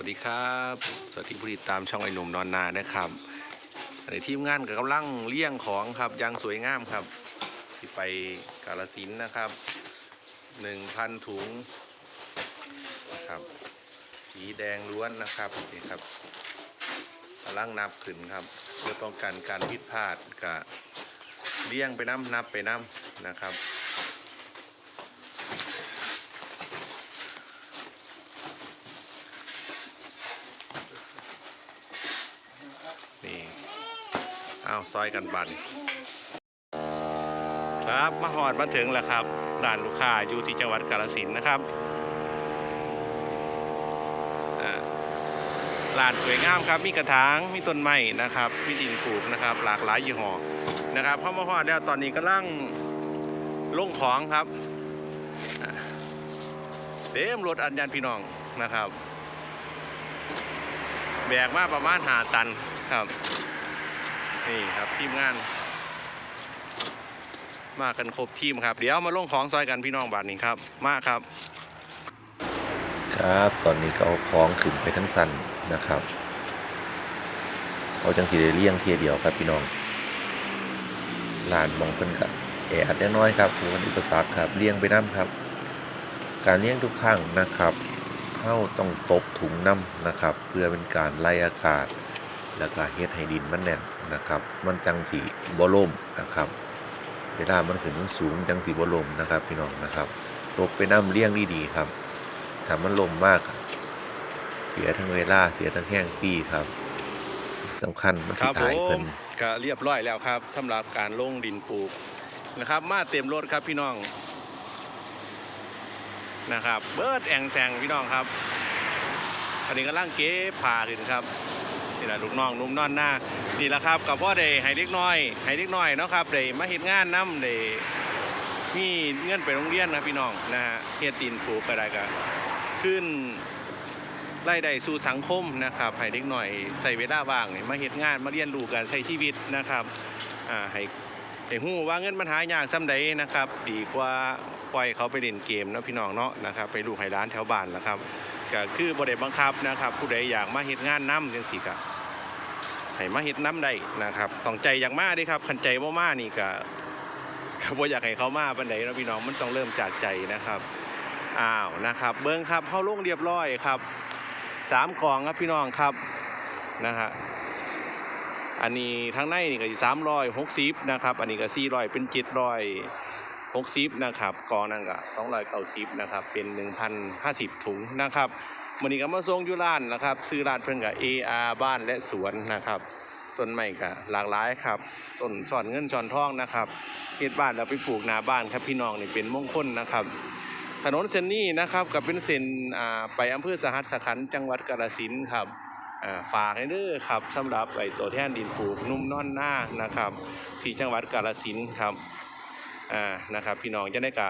วัสดีครับ สวัสดีผู้ติดตามช่องไอหนุ่มนอนนานะครับในทีมงานกับกำลังเลี้ยงของครับยังสวยงามครับ ที่ไปกาลสินนะครับหนึ่งพันถุงครับสีแดงล้วนนะครับนี่ครับกำลังนับขึ้นครับ เพื่อป้องกันการผิดพลาดกับเลี้ยงไปน้ำนับไปน้ำนะครับ นี่ เอาซอยกันบันครับมาหอดมาถึงแล้วครับร้านลูกค้าอยู่ที่จังหวัดกาฬสินนะครับอ่าร้านสวยงามครับ มีกระถาง มีต้นไม้นะครับ มีดินปลูกนะครับ หลากหลายยี่ห้อนะครับพอมาหอดแล้วตอนนี้กำลังลงของครับเต็มรถอันยันพี่น้องนะครับ แบกมาประมาณหาตันครับ นี่ครับทีมงาน มากันครบทีมครับ เดี๋ยวมาลงของซอยกันพี่น้องบาทนี้ครับ มากครับ ครับตอนนี้ก็เอาของขึ้นไปทั้งสันนะครับเอาจังสีได้เลี้ยงเทียเดียวครับพี่น้องลานมองเพิ่นกับแออัดน้อยครับหัวอุปสรรคครับเลี้ยงไปน้ำครับ การเลี้ยงทุกครั้งนะครับเข้าต้องตบถุงน้ำนะครับ เพื่อเป็นการไล่อากาศ แล้วก็เฮ็ดให้ดินมันแน่นนะครับ มันจังสีบ่ล่มนะครับเวลามันขึ้นมันสูงจังสีบ่ล่มนะครับ พี่น้องนะครับตบไปน้ำเลี้ยงดีๆครับถ้ามันลมมากเสียทั้งเวลาเสียทั้งแห้งปีครับสำคัญมันสิรับผตายเพิ่นก็เรียบร้อยแล้วครับสำหรับการลงดินปลูกนะครับ มาเต็มรถครับพี่น้องนะครับ เบิร์ดแองแซงพี่น้องครับ อันนี้ก็ล่างเก๋ผ่าขึ้นครับ นี่แหละลูกน้องนุ่มนอนหน้านี่แหละครับกับพ่อเดย์ให้เล็กน้อยให้เล็กน้อยเนาะครับเดย์มาเฮ็ดงานน้ำเดย์มีเงินไปโรงเรียนนะพี่น้องนะฮะเฮ็ดดินปลูกก็ได้ก็ขึ้นรายได้สู่สังคมนะครับให้เด็กหน่อยใส่เวลาว่างนี่มาเฮ็ดงานมาเรียนรู้การใช้ชีวิตนะครับอ่าให้ให้ฮู้ว่าเงินมันหายากส่ำใดนะครับ ดีกว่าปล่อยเขาไปเล่นเกมนะพี่น้องเนาะนะครับ ไปลูกให้ร้านแถวบ้านนะครับ ก็คือบ่ได้บังคับนะครับ ผู้ใดอยากมาเฮ็ดงานนํจังซี่ก็ให้มาเฮ็ดนํได้นะครับต้องใจอย่ากมาเด้วยครับคันใจบ่มานี่ก็ก็บ่อยากให้เขามาปานใดเนะพี่น้องมันต้องเริ่มจากใจนะครับอ้าวนะครับ เบิ่งครับเฮาลงเรียบร้อยครับสามกล่องครับพี่น้องครับนะฮะอันนี้ทั้งในนี่ก็สามร้อยหกสิบนะครับ อันนี้ก็สี่ร้อยเป็นเจ็ดร้อย หกสิบนะครับกองนั่นก็สองร้อยเก้าสิบนะครับเป็นหนึ่งพันห้าสิบถุงนะครับมันนี้ก็มาส่งอยุร้านนะครับซื้อร้านเพิ่นกับ AR บ้านและสวนนะครับต้นไม้ก็หลากหลายครับต้นสอนเงินสอนทองนะครับเฮ็ดบ้านแล้วไปปลูกหน้าบ้านครับพี่น้องนี่เป็นมงคลนะครับ ถนนเส้นนี้นะครับกับเป็นเส้นอ่าไปอำเภอสหัสสขันจังหวัดกาฬสินธุ์ครับอ่าฝากให้เด้อครับสำหรับไอ้ตัวแท่นดินปลูกนุ่มนอนหน้านะครับที่จังหวัดกาฬสินธุ์ครับ อ่านะครับพี่น้องจะได้กะ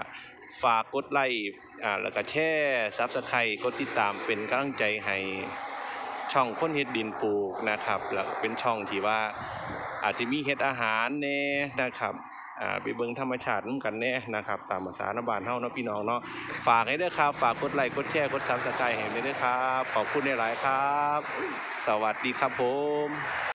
ฝากกดไลค์อ่าแล้วก็แชร์ซับสไครต์กดติดตามเป็นกำลังใจให้ช่องคนเฮ็ดดินปลูกนะครับแล้วเป็นช่องที่ว่าอาจจะมีเฮ็ดอาหารแน่นะครับอ่าไปเบิ่งธรรมชาตินำกันแน่นะครับ ตามภาษาณบ้านเฮาเนาะพี่น้องเนาะฝากให้ด้วยครับ ฝากกดไลค์กดแชร์กด Subscribe ให้ด้วยครับ ขอบคุณหลายๆครับ สวัสดีครับผม